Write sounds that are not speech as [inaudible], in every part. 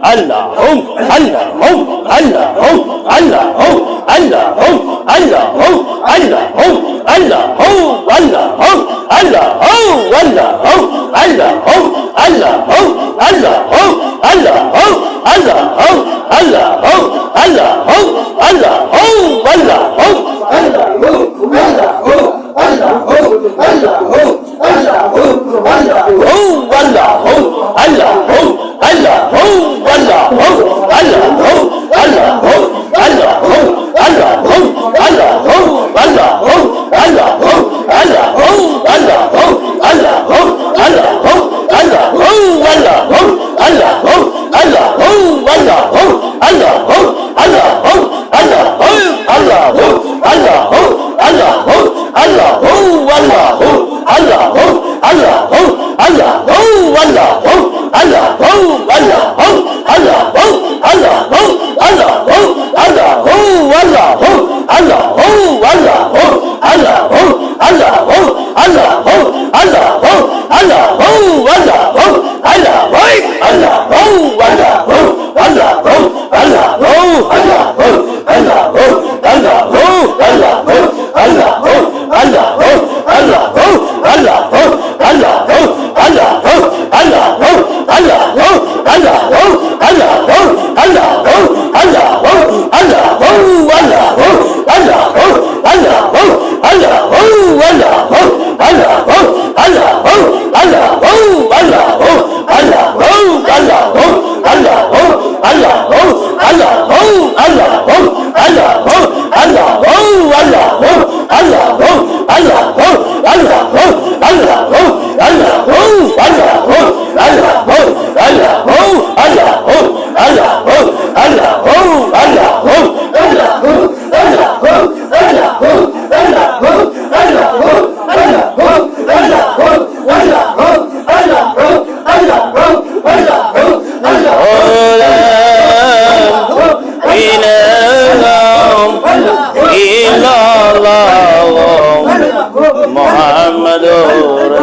Allah hum Allah hum Allah hum Allah hum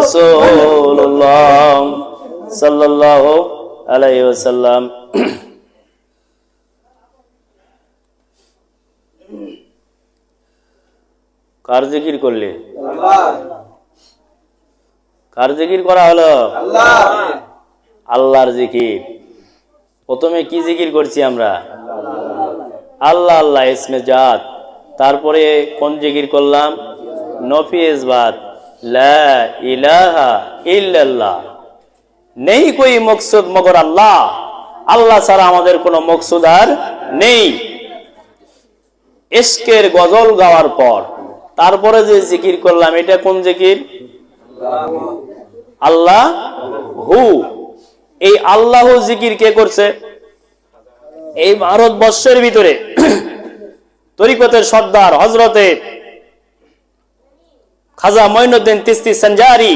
রসুল্লাহ সাল্লাহ ওয়াসাল্লাম। কার জিকির করলে? কার জিকির করা হলো? আল্লাহর জিকির। প্রথমে কি জিকির করছি আমরা? আল্লাহ আল্লাহ, ইসমে জাত। তারপরে কোন জিকির করলাম? নফি লা ইলাহা ইল্লাল্লাহ। নেই কই মকসুদ মগর আল্লাহ। আল্লাহ ছাড়া আমাদের কোনো মকসুদ আর নেই। ইশকের গজল গাওয়ার পর, তারপরে যে জিকির করলাম, এটা কোন জিকির? আল্লাহ হু। এই আল্লাহ জিকির কে করছে? এই ভারতবর্ষের ভিতরে। [coughs] তরিকতের সর্দার হজরতে খাজা মঈনুদ্দিন তিস্তি সঞ্জারি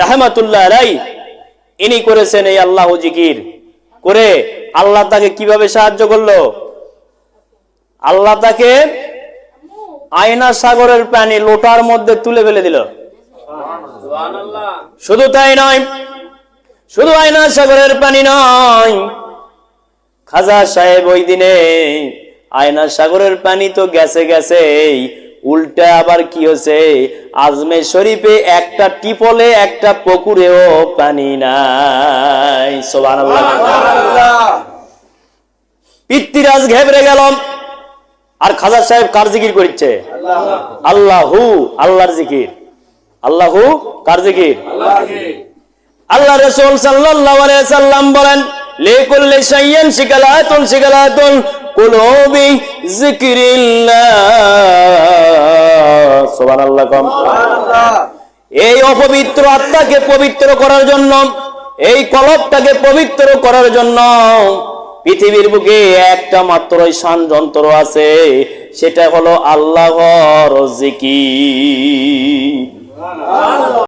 রাহমাতুল্লাহ রাই ইনি করেছেন এই আল্লাহ জিকির। করে আল্লাহ তাকে কীভাবে সাহায্য করল? আল্লাহ তাকে আয়না সাগরের পানি লোটার মধ্যে তুলে ফেলে দিল। শুধু তাই নয়, শুধু আয়না সাগরের পানি নয়, খাজা সাহেব ওই দিনে আয়না সাগরের পানি তো গেছে গেছে উল্টা আবার কি হয়েছে? আজমে শরীফে একটা টিপলে, একটা পুকুরেও পানি নাই। পিতৃরাজ ঘেবড়ে গেল। আর খাজা সাহেব কার জিকির করছে আল্লাহু, আল্লাহর জিকির। আল্লাহু কার জিকির? আল্লাহ রসুল সাল্লাম বলেন লিকুল্লি শাইইন শিকালাতুন শিকালাতুন সুবহানাল্লাহ কম। এই অপবিত্র আত্মাকে পবিত্র করার জন্য এই কলবটাকে পবিত্র করার জন্য পৃথিবীর বুকে একটা মাত্র শান যন্ত্র আছে সেটা হলো আল্লাহর জিকির।